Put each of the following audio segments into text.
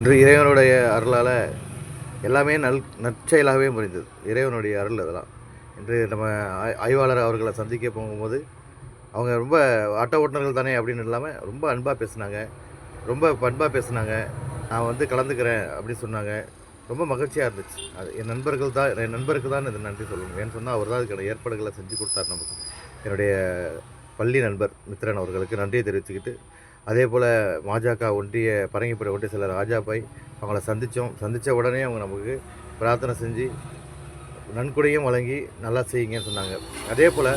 இன்று இறைவனுடைய அருளால் எல்லாமே நல் நற்செயலாகவே முடிந்தது. இறைவனுடைய அருள் அதெல்லாம். இன்று நம்ம ஆய் ஆய்வாளர் அவர்களை சந்திக்க போகும்போது அவங்க ரொம்ப ஆட்டோ ஓட்டுநர்கள் தானே அப்படின்னு இல்லாமல் ரொம்ப அன்பாக பேசுனாங்க. ரொம்ப பண்பாக பேசுனாங்க. நான் வந்து கலந்துக்கிறேன் அப்படின்னு சொன்னாங்க. ரொம்ப மகிழ்ச்சியாக இருந்துச்சு. அது என் நண்பர்கள் தான் என் நண்பருக்கு தான் இதை நன்றி சொல்லணும். ஏன்னு சொன்னால் அவர் தான் அதுக்கான ஏற்பாடுகளை செஞ்சு கொடுத்தார் நமக்கு. என்னுடைய பள்ளி நண்பர் மித்ரன் அவர்களுக்கு நன்றியை தெரிவிச்சுக்கிட்டு அதே போல் பாஜக ஒன்றிய பரங்கிப்படை ஒன்றிய சிலர் ராஜாபாய் அவங்கள சந்தித்தோம் சந்தித்த உடனே அவங்க நமக்கு பிரார்த்தனை செஞ்சு நன்கொடையும் வழங்கி நல்லா செய்யுங்கன்னு சொன்னாங்க. அதே போல்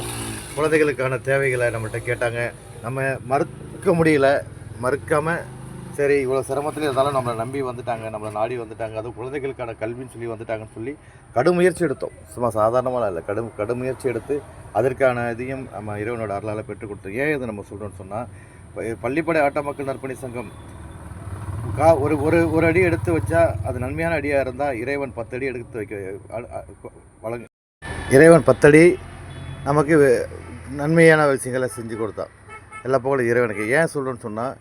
குழந்தைகளுக்கான தேவைகளை நம்மள்கிட்ட கேட்டாங்க. நம்ம மறுக்க முடியல. மறுக்காமல் சரி இவ்வளோ சிரமத்தில் இருந்தாலும் நம்மளை நம்பி வந்துட்டாங்க. நம்மளை நாடி வந்துட்டாங்க. அதுவும் குழந்தைகளுக்கான கல்வின்னு சொல்லி வந்துட்டாங்கன்னு சொல்லி கடும் முயற்சி எடுத்தோம். சும்மா சாதாரணமாக இல்லை. கடும் கடும் முயற்சி எடுத்து அதற்கான இதையும் நம்ம இறைவனோட அருளால் பெற்றுக் கொடுத்தோம். ஏன் இதை நம்ம சொல்கிறோம்னு சொன்னால் பள்ளிப்படை ஆட்ட மக்கள் நற்பணி சங்கம். கா ஒரு ஒரு ஒரு அடி எடுத்து வச்சா அது நன்மையான அடியாக இருந்தால் இறைவன் பத்தடி எடுத்து வைக்க வழங்க. இறைவன் பத்தடி நமக்கு நன்மையான விஷயங்களை செஞ்சு கொடுத்தான் எல்லா புகழும் இறைவனுக்கு. ஏன் சொல்கிறோன்னு சொன்னால்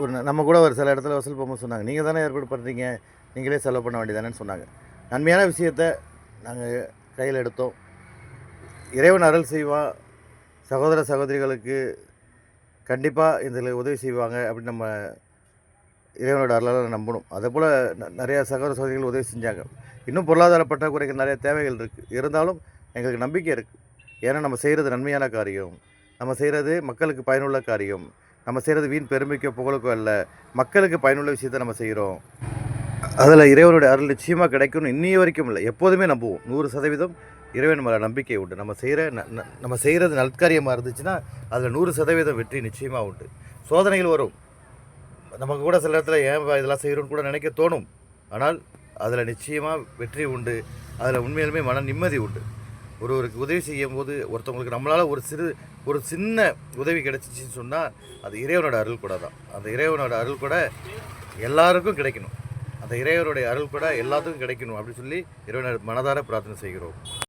ஒரு நம்ம கூட ஒரு சில இடத்துல வசூல் போகும்போது சொன்னாங்க நீங்கள் தானே ஏற்பாடு பண்ணுறீங்க நீங்களே செலவு பண்ண வேண்டியதானேன்னு சொன்னாங்க. நன்மையான விஷயத்த நாங்கள் கையில் எடுத்தோம். இறைவன் அருள் செய்வான் சகோதர சகோதரிகளுக்கு கண்டிப்பாக இதில் உதவி செய்வாங்க அப்படின்னு நம்ம இறைவனோட அருளால் நம்பணும். அதே போல் நிறையா சகோதர சகோதரிகள் உதவி செஞ்சாங்க. இன்னும் பொருளாதார பற்றாக்குறைக்கு நிறைய தேவைகள் இருக்குது இருந்தாலும் எங்களுக்கு நம்பிக்கை இருக்குது ஏன்னா நம்ம செய்கிறது நன்மையான காரியம். நம்ம செய்கிறது மக்களுக்கு பயனுள்ள காரியம். நம்ம செய்கிறது வீண் பெருமைக்கோ புகழுக்கோ அல்ல. மக்களுக்கு பயனுள்ள விஷயத்தை நம்ம செய்கிறோம் அதில் இறைவனுடைய அருள் நிச்சயமாக கிடைக்கும்னு இன்னைய வரைக்கும் இல்லை. எப்போதுமே நம்புவோம். நூறு சதவீதம் இறைவன் மேலே நம்பிக்கை உண்டு. நம்ம செய்கிற ந- ந- நம்ம செய்கிறது நற்காரியமாக இருந்துச்சுன்னா அதில் நூறு சதவீதம் வெற்றி நிச்சயமாக உண்டு. சோதனைகள் வரும். நமக்கு கூட சில இடத்துல ஏன் இதெல்லாம் செய்கிறோன்னு கூட நினைக்க தோணும். ஆனால் அதில் நிச்சயமாக வெற்றி உண்டு. அதில் உண்மையிலுமே மன நிம்மதி உண்டு. ஒருவருக்கு உதவி செய்யும் போது ஒருத்தவங்களுக்கு நம்மளால் ஒரு சிறு ஒரு சின்ன உதவி கிடைச்சிச்சின்னு சொன்னால் அது இறைவனோட அருள் கூட தான். அந்த இறைவனோட அருள் கூட எல்லாருக்கும் கிடைக்கணும். அந்த இறைவனுடைய அருள் கூட எல்லாத்துக்கும் கிடைக்கணும் அப்படின்னு சொல்லி இறைவனை மனதார பிரார்த்தனை செய்கிறோம்.